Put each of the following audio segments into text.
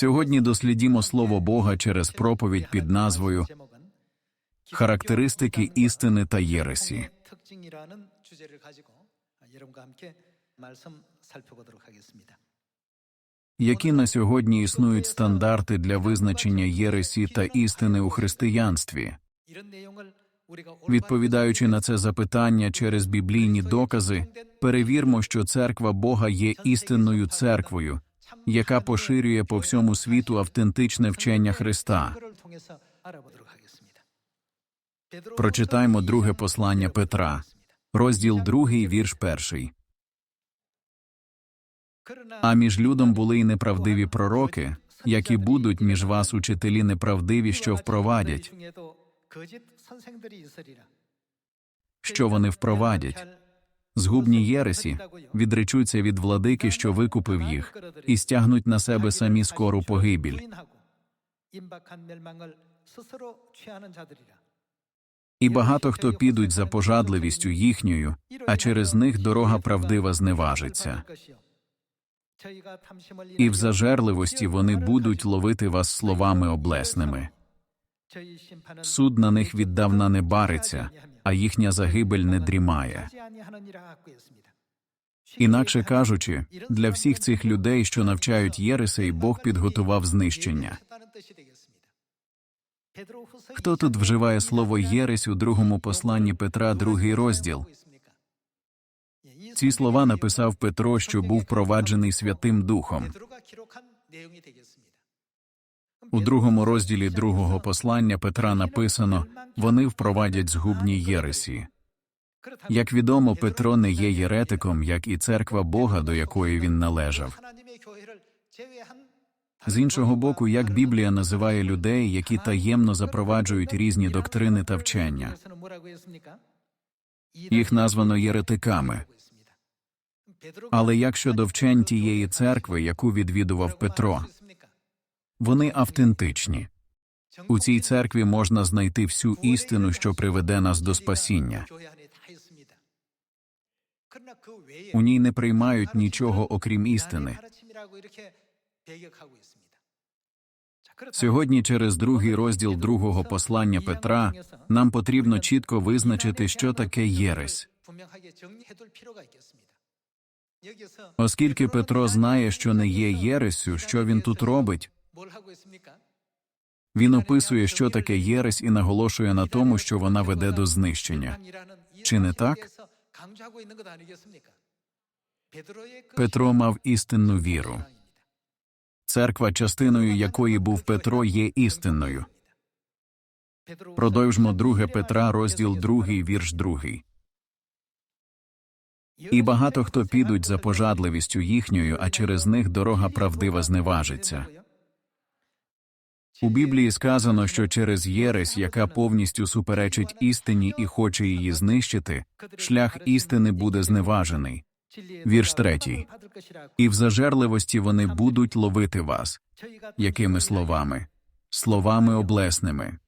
Сьогодні дослідімо слово Бога через проповідь під назвою характеристики істини та єресі. Які на сьогодні існують стандарти для визначення єресі та істини у християнстві? Відповідаючи на це запитання через біблійні докази, перевірмо, що церква Бога є істинною церквою яка поширює по всьому світу автентичне вчення Христа. Прочитаймо друге послання Петра, розділ 2, вірш 1. А між людом були й неправдиві пророки, які будуть між вас учителі неправдиві, що впровадять. Що вони впровадять? Згубні єресі відречуться від владики, що викупив їх, і стягнуть на себе самі скору погибіль. І багато хто підуть за пожадливістю їхньою, а через них дорога правдива зневажиться. І в зажерливості вони будуть ловити вас словами облесними. Суд на них віддавна не бариться, а їхня загибель не дрімає. Інакше кажучи, для всіх цих людей, що навчають Єресей, Бог підготував знищення. Хто тут вживає слово єресь у другому посланні Петра, другий розділ? Ці слова написав Петро, що був проваджений Святим Духом. У другому розділі другого послання Петра написано вони впровадять згубні єресі. Як відомо, Петро не є єретиком, як і церква Бога, до якої він належав. З іншого боку, як Біблія називає людей, які таємно запроваджують різні доктрини та вчення. Їх названо єретиками. Але як щодо вчень тієї церкви, яку відвідував Петро, вони автентичні. У цій церкві можна знайти всю істину, що приведе нас до спасіння. У ній не приймають нічого окрім істини. Сьогодні, через другий розділ другого послання Петра, нам потрібно чітко визначити, що таке єресь. Оскільки Петро знає, що не є єресю, що він тут робить, він описує, що таке єресь, і наголошує на тому, що вона веде до знищення. Чи не так? Петро мав істинну віру. Церква, частиною якої був Петро, є істинною. Продовжмо 2 Петра, розділ 2, вірш 2. І багато хто підуть за пожадливістю їхньою, а через них дорога правдива зневажиться. У Біблії сказано, що через єресь, яка повністю суперечить істині і хоче її знищити, шлях істини буде зневажений. Вірш третій. І в зажерливості вони будуть ловити вас. Якими словами? Словами облесними.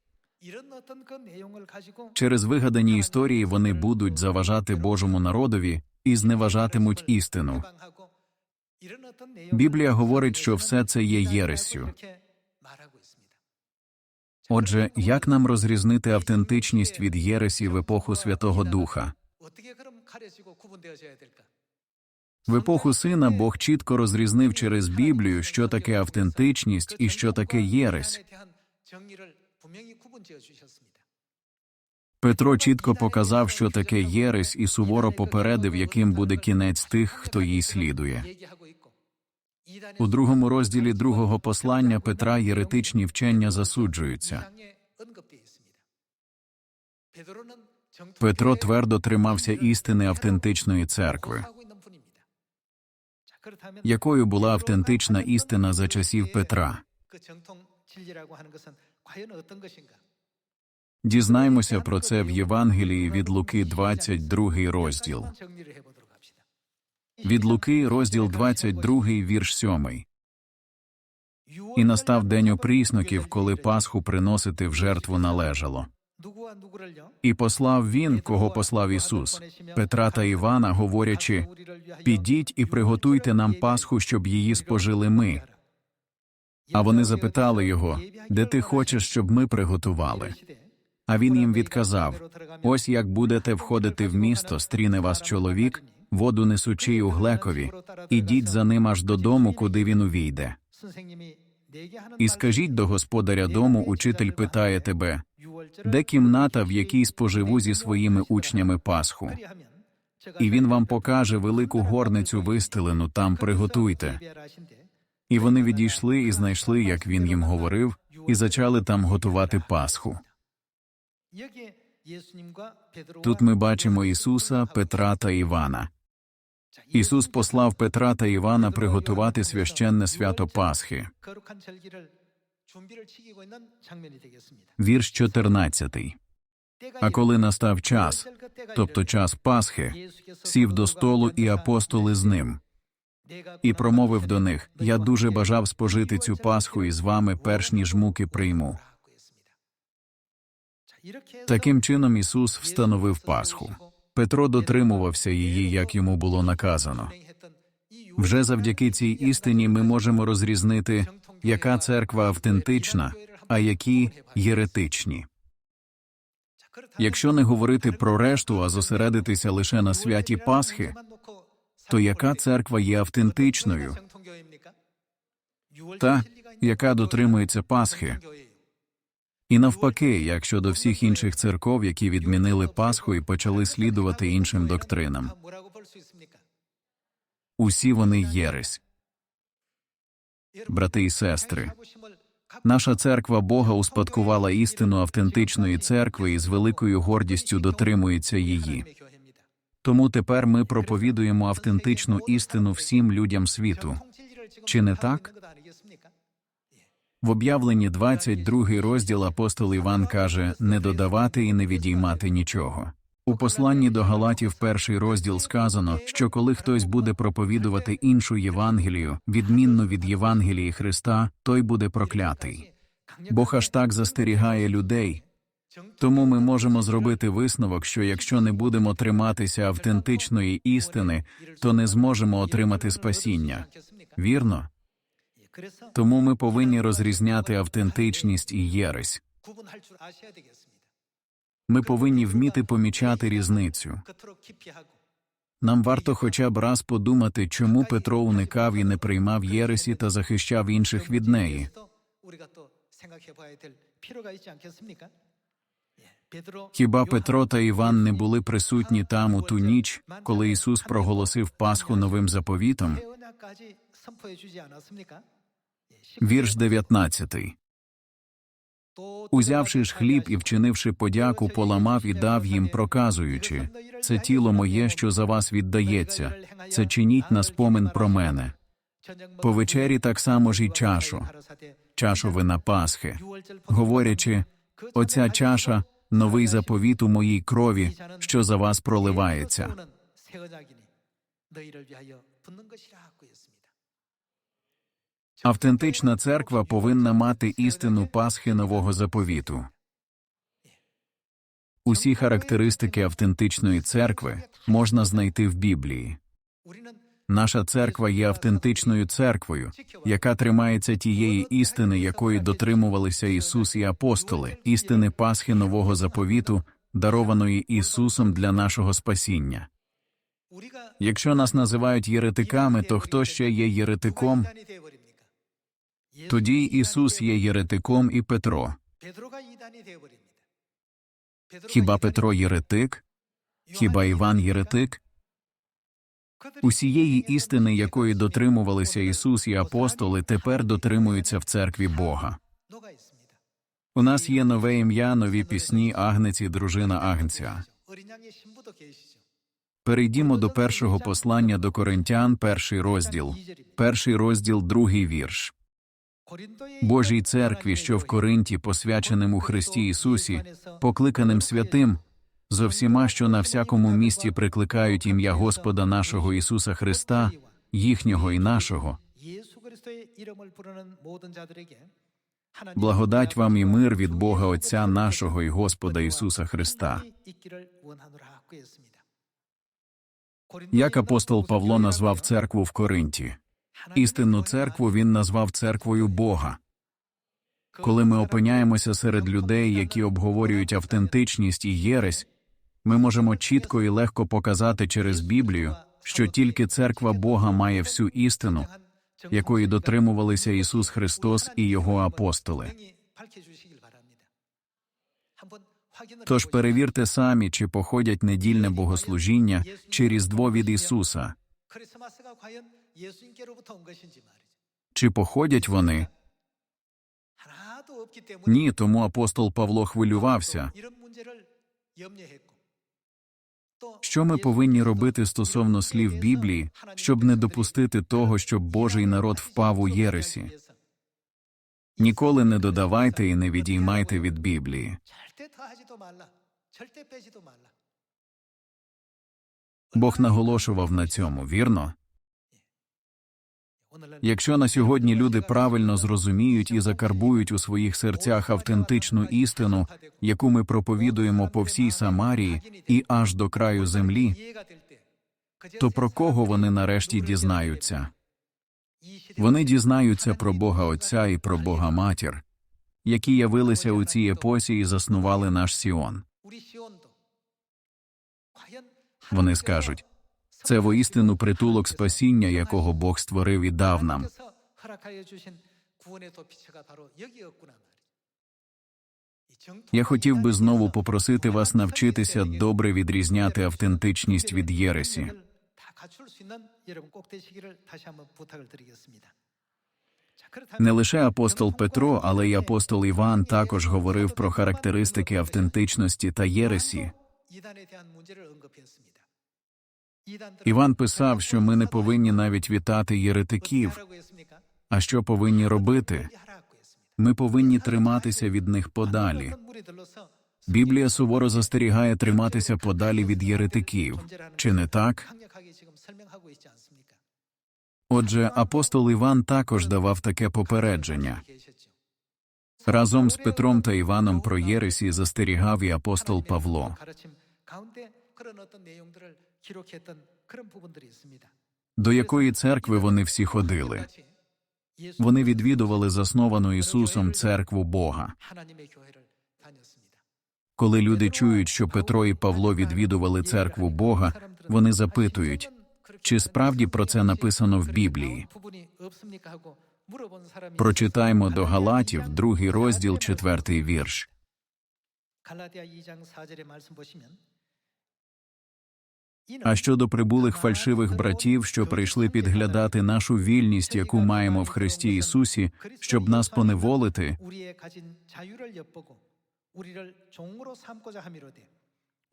Через вигадані історії вони будуть заважати Божому народові і зневажатимуть істину. Біблія говорить, що все це є єрессю. Отже, як нам розрізнити автентичність від єресі в епоху Святого Духа? В епоху сина Бог чітко розрізнив через Біблію, що таке автентичність і що таке єресь. Петро чітко показав, що таке єресь, і суворо попередив, яким буде кінець тих, хто їй слідує. У другому розділі другого послання Петра єретичні вчення засуджуються. Петро твердо тримався істини автентичної церкви. Якою була автентична істина за часів Петра? Дізнаймося про це в Євангелії від Луки, 22 розділ. Від Луки, розділ 22, вірш 7. І настав день опрісноків, коли Пасху приносити в жертву належало. І послав він, кого послав Ісус, Петра та Івана, говорячи: Підіть і приготуйте нам Пасху, щоб її спожили ми. А вони запитали його, де ти хочеш, щоб ми приготували? А він їм відказав: Ось як будете входити в місто, стріне вас чоловік, воду несучий у глекові, ідіть за ним аж додому, куди він увійде. І скажіть до господаря дому, учитель питає тебе, де кімната, в якій споживу зі своїми учнями Пасху? І він вам покаже велику горницю вистелену, там приготуйте. І вони відійшли і знайшли, як він їм говорив, і зачали там готувати Пасху. Тут ми бачимо Ісуса, Петра та Івана. Ісус послав Петра та Івана приготувати священне свято Пасхи. Вірш 14. А коли настав час, тобто час Пасхи, сів до столу і апостоли з ним. І промовив до них: Я дуже бажав спожити цю Пасху із вами, перш ніж муки прийму. Таким чином Ісус встановив Пасху. Петро дотримувався її, як йому було наказано. Вже завдяки цій істині ми можемо розрізнити, яка церква автентична, а які єретичні. Якщо не говорити про решту, а зосередитися лише на святі Пасхи, то яка церква є автентичною? Та, яка дотримується Пасхи. І навпаки, як щодо всіх інших церков, які відмінили Пасху і почали слідувати іншим доктринам. Усі вони єресь. Брати і сестри, наша церква Бога успадкувала істину автентичної церкви і з великою гордістю дотримується її. Тому тепер ми проповідуємо автентичну істину всім людям світу. Чи не так? В об'явленні 22 розділ апостол Іван каже не додавати і не відіймати нічого. У посланні до Галатів перший розділ сказано, що коли хтось буде проповідувати іншу Євангелію, відмінну від Євангелії Христа, той буде проклятий. Бог аж так застерігає людей. Тому ми можемо зробити висновок, що якщо не будемо триматися автентичної істини, то не зможемо отримати спасіння. Вірно? Тому ми повинні розрізняти автентичність і єресь. Ми повинні вміти помічати різницю. Нам варто хоча б раз подумати, чому Петро уникав і не приймав єресі та захищав інших від неї. Хіба Петро та Іван не були присутні там у ту ніч, коли Ісус проголосив Пасху новим заповітом? Вірш 19. Узявши ж хліб і вчинивши подяку, поламав і дав їм, проказуючи це тіло моє, що за вас віддається, це чиніть на спомин про мене. По вечері так само ж і чашу, чашу вина Пасхи, говорячи, оця чаша новий заповіт у моїй крові, що за вас проливається. Автентична церква повинна мати істину Пасхи нового заповіту. Усі характеристики автентичної церкви можна знайти в Біблії. Наша церква є автентичною церквою, яка тримається тієї істини, якої дотримувалися Ісус і апостоли, істини Пасхи нового заповіту, дарованої Ісусом для нашого спасіння. Якщо нас називають єретиками, то хто ще є єретиком? Тоді Ісус є єретиком і Петро. Хіба Петро єретик? Хіба Іван єретик? Усієї істини, якої дотримувалися Ісус і апостоли, тепер дотримуються в церкві Бога. У нас є нове ім'я, нові пісні, агнець і дружина агнця. Перейдімо до першого послання до Коринтян, перший розділ, перший розділ, другий вірш. Божій церкві, що в Коринті, посвяченим у Христі Ісусі, покликаним святим, зо всіма, що на всякому місті прикликають ім'я Господа нашого Ісуса Христа, їхнього і нашого. Благодать вам і мир від Бога Отця нашого і Господа Ісуса Христа. Як апостол Павло назвав церкву в Коринті? Істинну церкву він назвав церквою Бога. Коли ми опиняємося серед людей, які обговорюють автентичність і єресь, ми можемо чітко і легко показати через Біблію, що тільки церква Бога має всю істину, якої дотримувалися Ісус Христос і Його апостоли. Тож перевірте самі, чи походять недільне богослужіння чи Різдво від Ісуса, чи походять вони? Ні, тому апостол Павло хвилювався. Що ми повинні робити стосовно слів Біблії, щоб не допустити того, щоб Божий народ впав у Єресі? Ніколи не додавайте і не відіймайте від Біблії. Бог наголошував на цьому, вірно? Якщо на сьогодні люди правильно зрозуміють і закарбують у своїх серцях автентичну істину, яку ми проповідуємо по всій Самарії і аж до краю землі, то про кого вони нарешті дізнаються? Вони дізнаються про Бога Отця і про Бога Матір, які явилися у цій епосі і заснували наш Сіон. Вони скажуть це воістину притулок спасіння, якого Бог створив і дав нам. Я хотів би знову попросити вас навчитися добре відрізняти автентичність від єресі. Не лише апостол Петро, але й апостол Іван також говорив про характеристики автентичності та єресі. Іван писав, що ми не повинні навіть вітати єретиків. А що повинні робити? Ми повинні триматися від них подалі. Біблія суворо застерігає триматися подалі від єретиків, чи не так? Отже, апостол Іван також давав таке попередження. Разом з Петром та Іваном про Єресі застерігав і апостол Павло до якої церкви вони всі ходили. Вони відвідували засновану Ісусом церкву Бога. Коли люди чують, що Петро і Павло відвідували церкву Бога, вони запитують, чи справді про це написано в Біблії. Прочитаймо до Галатів, другий розділ, четвертий вірш. А щодо прибулих фальшивих братів, що прийшли підглядати нашу вільність, яку маємо в Христі Ісусі, щоб нас поневолити,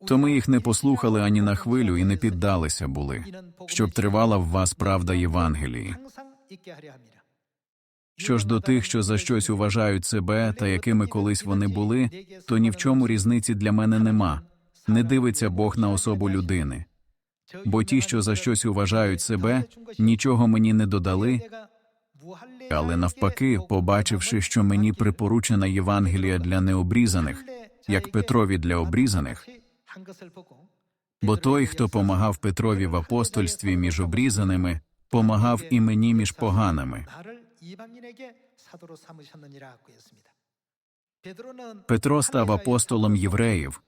то ми їх не послухали ані на хвилю і не піддалися були, щоб тривала в вас правда Євангелії. Що ж до тих, що за щось уважають себе та якими колись вони були, то ні в чому різниці для мене нема. Не дивиться Бог на особу людини бо ті, що за щось уважають себе, нічого мені не додали, але навпаки, побачивши, що мені припоручена Євангелія для необрізаних, як Петрові для обрізаних, бо той, хто помагав Петрові в апостольстві між обрізаними, помагав і мені між поганими. Петро став апостолом євреїв.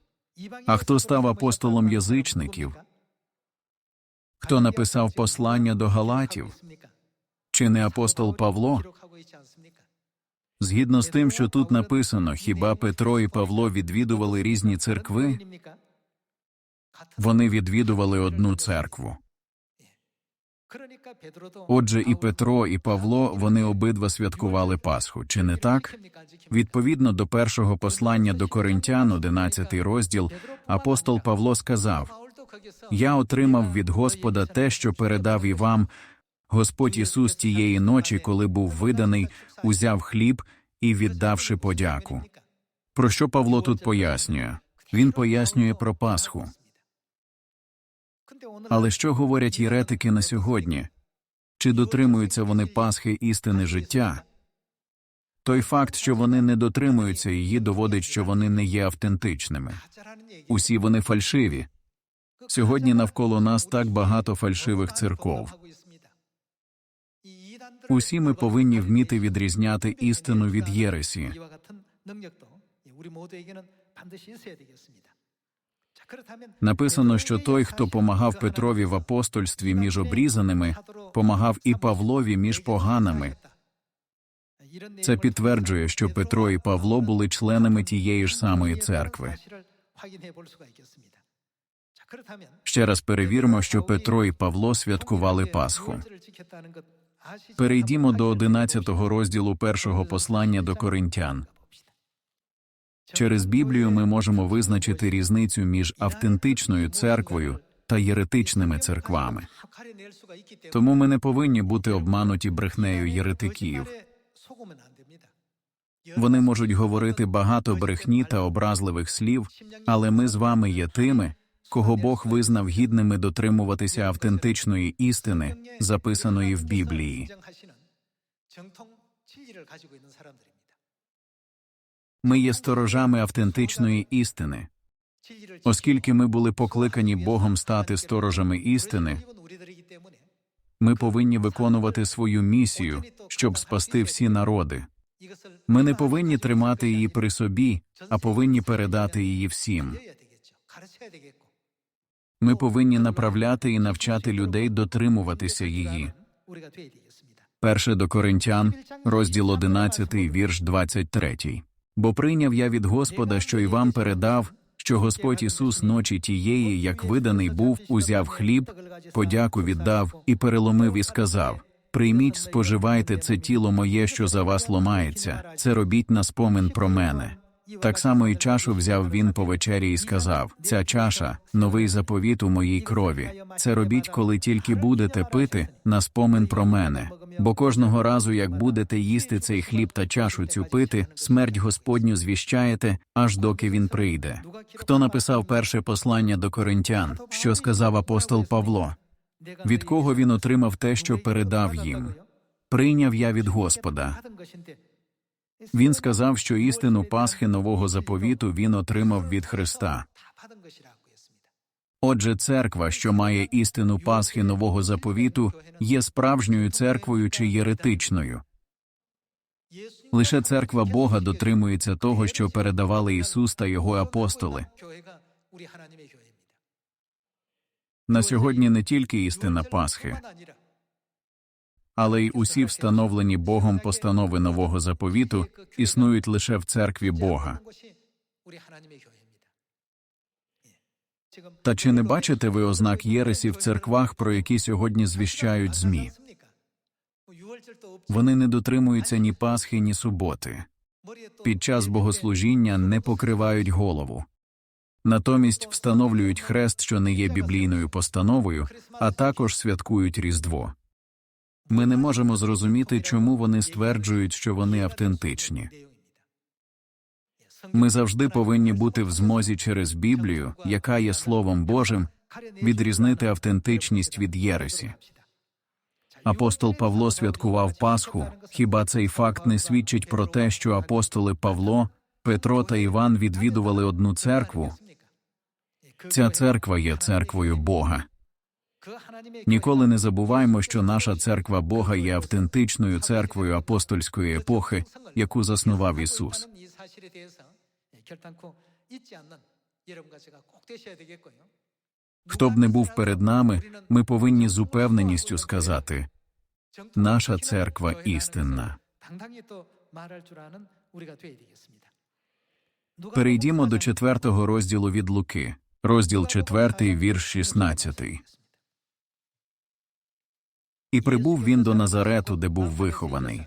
А хто став апостолом язичників? Хто написав послання до Галатів? Чи не апостол Павло? Згідно з тим, що тут написано, хіба Петро і Павло відвідували різні церкви? Вони відвідували одну церкву. Отже, і Петро, і Павло вони обидва святкували Пасху. Чи не так? Відповідно до першого послання до Коринтян, 11 розділ, апостол Павло сказав: Я отримав від Господа те, що передав і вам. Господь Ісус тієї ночі, коли був виданий, узяв хліб і віддавши подяку. Про що Павло тут пояснює? Він пояснює про Пасху. Але що говорять єретики на сьогодні? Чи дотримуються вони Пасхи істини життя? Той факт, що вони не дотримуються її, доводить, що вони не є автентичними. Усі вони фальшиві. Сьогодні навколо нас так багато фальшивих церков. Усі ми повинні вміти відрізняти істину від єресі. Написано, що той, хто помагав Петрові в апостольстві між обрізаними, помагав і Павлові між поганими. Це підтверджує, що Петро і Павло були членами тієї ж самої церкви. Ще раз перевіримо, що Петро і Павло святкували Пасху. Перейдімо до 11 розділу першого послання до коринтян. Через Біблію ми можемо визначити різницю між автентичною церквою та єретичними церквами. Тому ми не повинні бути обмануті брехнею єретиків. Вони можуть говорити багато брехні та образливих слів, але ми з вами є тими, кого Бог визнав гідними дотримуватися автентичної істини, записаної в Біблії. Ми є сторожами автентичної істини. Оскільки ми були покликані Богом стати сторожами істини, ми повинні виконувати свою місію, щоб спасти всі народи. Ми не повинні тримати її при собі, а повинні передати її всім. Ми повинні направляти і навчати людей дотримуватися її. Перше до Коринтян, розділ 11, вірш 23. Бо прийняв я від Господа, що й вам передав, що Господь Ісус ночі тієї, як виданий був, узяв хліб, подяку віддав і переломив і сказав: Прийміть, споживайте це тіло моє, що за вас ломається, це робіть на спомин про мене. Так само і чашу взяв він по вечері і сказав: Ця чаша новий заповіт у моїй крові. Це робіть, коли тільки будете пити на спомин про мене. Бо кожного разу, як будете їсти цей хліб та чашу цю пити, смерть Господню звіщаєте, аж доки він прийде. Хто написав перше послання до коринтян, що сказав апостол Павло? Від кого він отримав те, що передав їм? Прийняв я від Господа. Він сказав, що істину Пасхи нового заповіту він отримав від Христа. Отже, церква, що має істину Пасхи нового заповіту, є справжньою церквою чи єретичною. Лише церква Бога дотримується того, що передавали Ісус та його апостоли. На сьогодні не тільки істина Пасхи, але й усі встановлені Богом постанови нового заповіту існують лише в церкві Бога. Та чи не бачите ви ознак єресі в церквах, про які сьогодні звіщають ЗМІ? Вони не дотримуються ні Пасхи, ні суботи. Під час богослужіння не покривають голову. Натомість встановлюють хрест, що не є біблійною постановою, а також святкують Різдво. Ми не можемо зрозуміти, чому вони стверджують, що вони автентичні. Ми завжди повинні бути в змозі через Біблію, яка є Словом Божим, відрізнити автентичність від єресі. Апостол Павло святкував Пасху. Хіба цей факт не свідчить про те, що апостоли Павло, Петро та Іван відвідували одну церкву? Ця церква є церквою Бога. Ніколи не забуваймо, що наша церква Бога є автентичною церквою апостольської епохи, яку заснував Ісус. Хто б не був перед нами, ми повинні з упевненістю сказати наша церква істинна. Перейдімо до четвертого розділу від Луки, розділ четвертий, вірш 16. І прибув він до Назарету, де був вихований.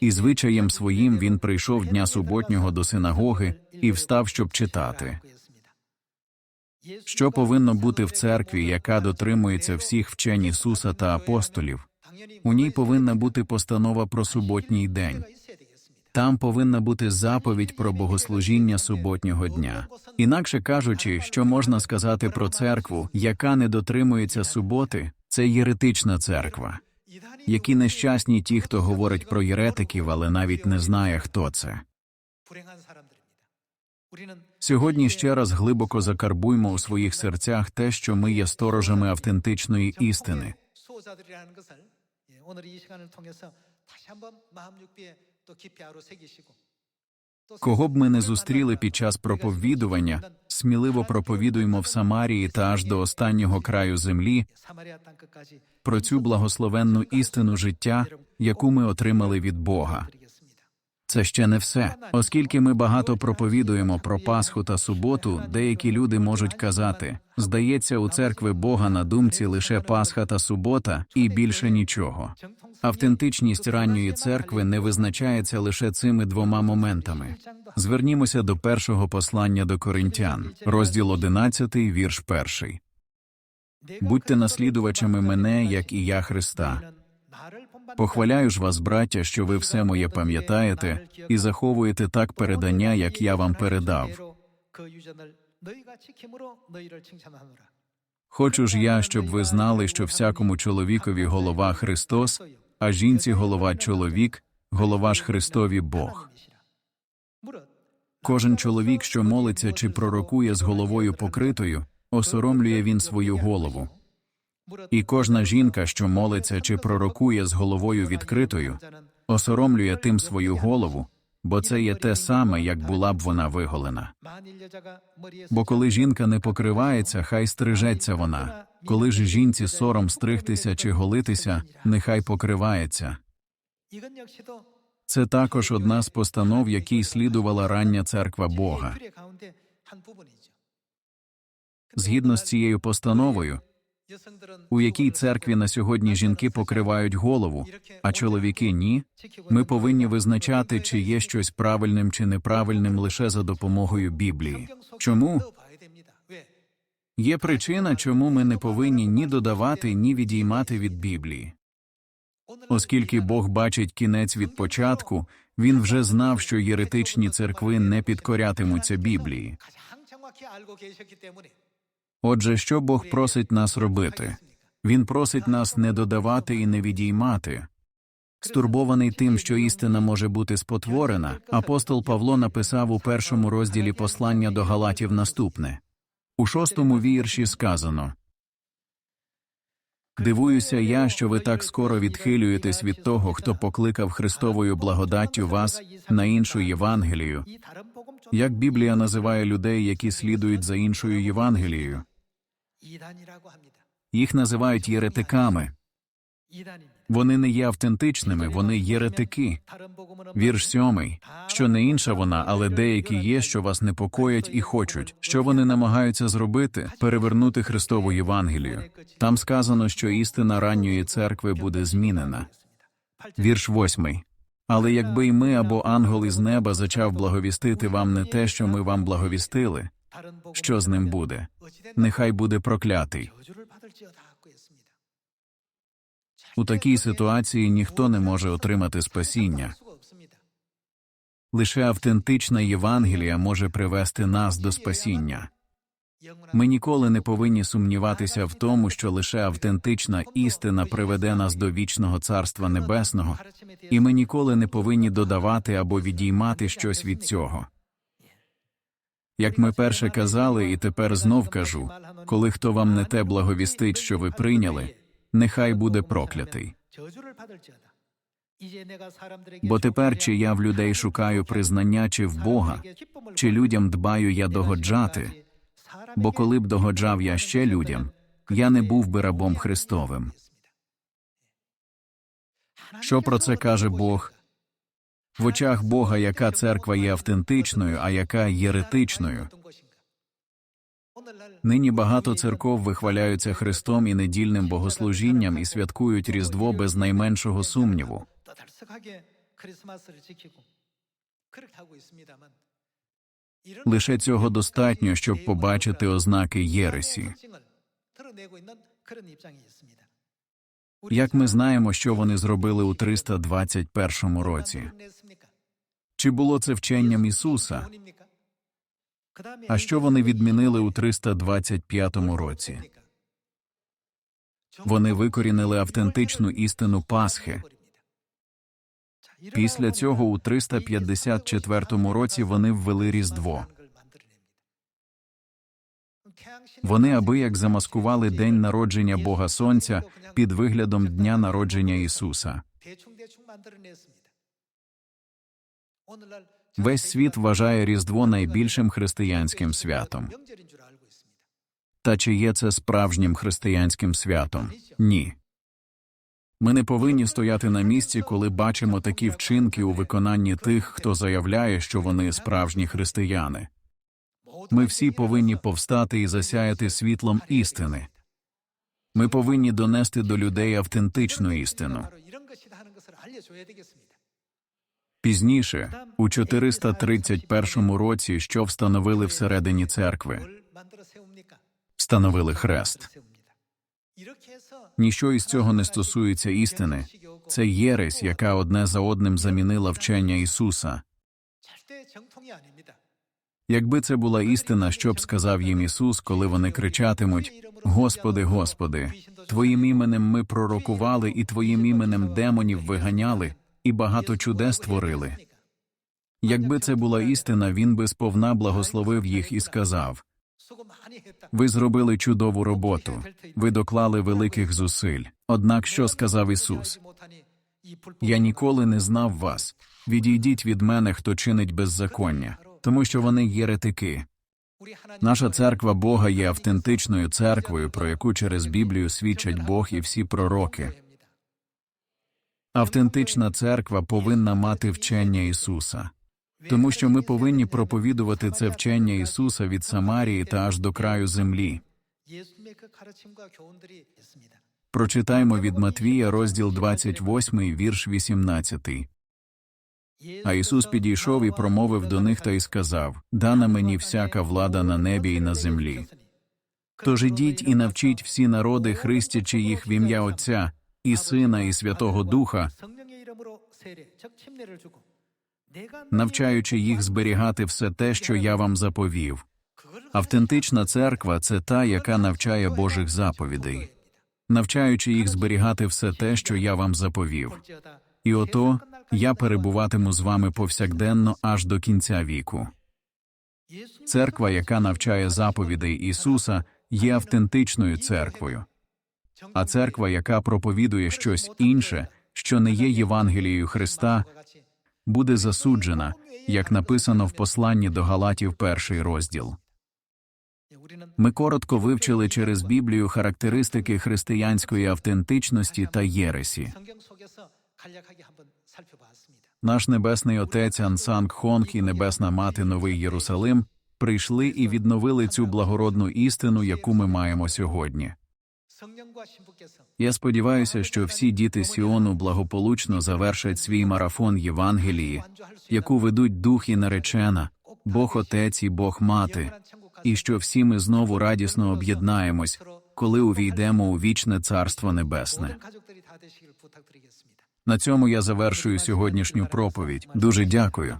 І звичаєм своїм він прийшов дня суботнього до синагоги і встав, щоб читати. Що повинно бути в церкві, яка дотримується всіх вчень Ісуса та апостолів? У ній повинна бути постанова про суботній день. Там повинна бути заповідь про богослужіння суботнього дня. Інакше кажучи, що можна сказати про церкву, яка не дотримується суботи, це єретична церква. Які нещасні ті, хто говорить про єретиків, але навіть не знає, хто це. Сьогодні ще раз глибоко закарбуймо у своїх серцях те, що ми є сторожами автентичної істини. 오늘 이 시간을 통해서 다시 한번 마음 육비에 또 깊이 아로 새기시고 또 Кого б ми не зустріли під час проповідування, сміливо проповідуємо в Самарії та аж до останнього краю землі про цю благословенну істину життя, яку ми отримали від Бога. Це ще не все, оскільки ми багато проповідуємо про Пасху та суботу, деякі люди можуть казати здається, у церкви Бога на думці лише Пасха та субота, і більше нічого. Автентичність ранньої церкви не визначається лише цими двома моментами. Звернімося до першого послання до коринтян, розділ 11, вірш 1. Будьте наслідувачами мене, як і я Христа. Похваляю ж вас, браття, що ви все моє пам'ятаєте і заховуєте так передання, як я вам передав. Хочу ж я, щоб ви знали, що всякому чоловікові голова Христос, а жінці голова чоловік, голова ж Христові Бог. Кожен чоловік, що молиться чи пророкує з головою покритою, осоромлює він свою голову. І кожна жінка, що молиться чи пророкує з головою відкритою, осоромлює тим свою голову, бо це є те саме, як була б вона виголена. Бо коли жінка не покривається, хай стрижеться вона. Коли ж жінці сором стригтися чи голитися, нехай покривається. Це також одна з постанов, якій слідувала рання церква Бога. Згідно з цією постановою, у якій церкві на сьогодні жінки покривають голову, а чоловіки ні, ми повинні визначати, чи є щось правильним чи неправильним лише за допомогою Біблії. Чому? Є причина, чому ми не повинні ні додавати, ні відіймати від Біблії. Оскільки Бог бачить кінець від початку, він вже знав, що єретичні церкви не підкорятимуться Біблії. Отже, що Бог просить нас робити? Він просить нас не додавати і не відіймати. Стурбований тим, що істина може бути спотворена, апостол Павло написав у першому розділі послання до Галатів наступне у шостому вірші сказано Дивуюся я, що ви так скоро відхилюєтесь від того, хто покликав Христовою благодаттю вас на іншу Євангелію. Як Біблія називає людей, які слідують за іншою Євангелією? Їх називають єретиками. Вони не є автентичними, вони єретики. Вірш сьомий, що не інша вона, але деякі є, що вас непокоять і хочуть. Що вони намагаються зробити? Перевернути Христову Євангелію. Там сказано, що істина ранньої церкви буде змінена. Вірш восьмий. Але якби й ми або ангел із неба зачав благовістити вам не те, що ми вам благовістили, що з ним буде? Нехай буде проклятий. У такій ситуації ніхто не може отримати спасіння. Лише автентична Євангелія може привести нас до спасіння. Ми ніколи не повинні сумніватися в тому, що лише автентична істина приведе нас до вічного Царства Небесного, і ми ніколи не повинні додавати або відіймати щось від цього. Як ми перше казали, і тепер знов кажу коли хто вам не те благовістить, що ви прийняли, нехай буде проклятий. Бо тепер чи я в людей шукаю признання, чи в Бога, чи людям дбаю я догоджати, бо коли б догоджав я ще людям, я не був би рабом Христовим. Що про це каже Бог? В очах Бога, яка церква є автентичною, а яка єретичною. Нині багато церков вихваляються Христом і недільним богослужінням і святкують Різдво без найменшого сумніву. Лише цього достатньо, щоб побачити ознаки Єресі. Як ми знаємо, що вони зробили у 321 році? Чи було це вченням Ісуса? А що вони відмінили у 325 році? Вони викорінили автентичну істину Пасхи. Після цього у 354 році вони ввели Різдво. Вони аби як замаскували день народження Бога Сонця під виглядом дня народження Ісуса. Весь світ вважає Різдво найбільшим християнським святом. Та чи є це справжнім християнським святом? Ні. Ми не повинні стояти на місці, коли бачимо такі вчинки у виконанні тих, хто заявляє, що вони справжні християни. Ми всі повинні повстати і засяяти світлом істини. Ми повинні донести до людей автентичну істину. Пізніше, у 431 році, що встановили всередині церкви, встановили хрест. Ніщо із цього не стосується істини. Це єресь, яка одне за одним замінила вчення Ісуса. Якби це була істина, що б сказав їм Ісус, коли вони кричатимуть: Господи, Господи, Твоїм іменем ми пророкували, і Твоїм іменем демонів виганяли, і багато чудес творили. Якби це була істина, він би сповна благословив їх і сказав: Ви зробили чудову роботу, ви доклали великих зусиль. Однак що сказав Ісус? Я ніколи не знав вас. Відійдіть від мене, хто чинить беззаконня, тому що вони єретики. Наша церква Бога є автентичною церквою, про яку через Біблію свідчать Бог і всі пророки. Автентична церква повинна мати вчення Ісуса, тому що ми повинні проповідувати це вчення Ісуса від Самарії та аж до краю землі. Прочитаймо від Матвія, розділ 28, вірш 18. А Ісус підійшов і промовив до них та й сказав: Дана мені всяка влада на небі і на землі. Тож ідіть і навчіть всі народи, хрестячи їх в ім'я Отця і Сина, і Святого Духа, навчаючи їх зберігати все те, що я вам заповів. Автентична церква це та, яка навчає Божих заповідей, навчаючи їх зберігати все те, що я вам заповів. І ото я перебуватиму з вами повсякденно аж до кінця віку. Церква, яка навчає заповідей Ісуса, є автентичною церквою. А церква, яка проповідує щось інше, що не є Євангелією Христа, буде засуджена, як написано в посланні до Галатів перший розділ. Ми коротко вивчили через Біблію характеристики християнської автентичності та єресі. Наш небесний отець Ансанг Хонг і небесна мати Новий Єрусалим прийшли і відновили цю благородну істину, яку ми маємо сьогодні. Я сподіваюся, що всі діти Сіону благополучно завершать свій марафон Євангелії, яку ведуть дух і наречена, Бог Отець і Бог Мати, і що всі ми знову радісно об'єднаємось, коли увійдемо у вічне Царство Небесне. На цьому я завершую сьогоднішню проповідь. Дуже дякую.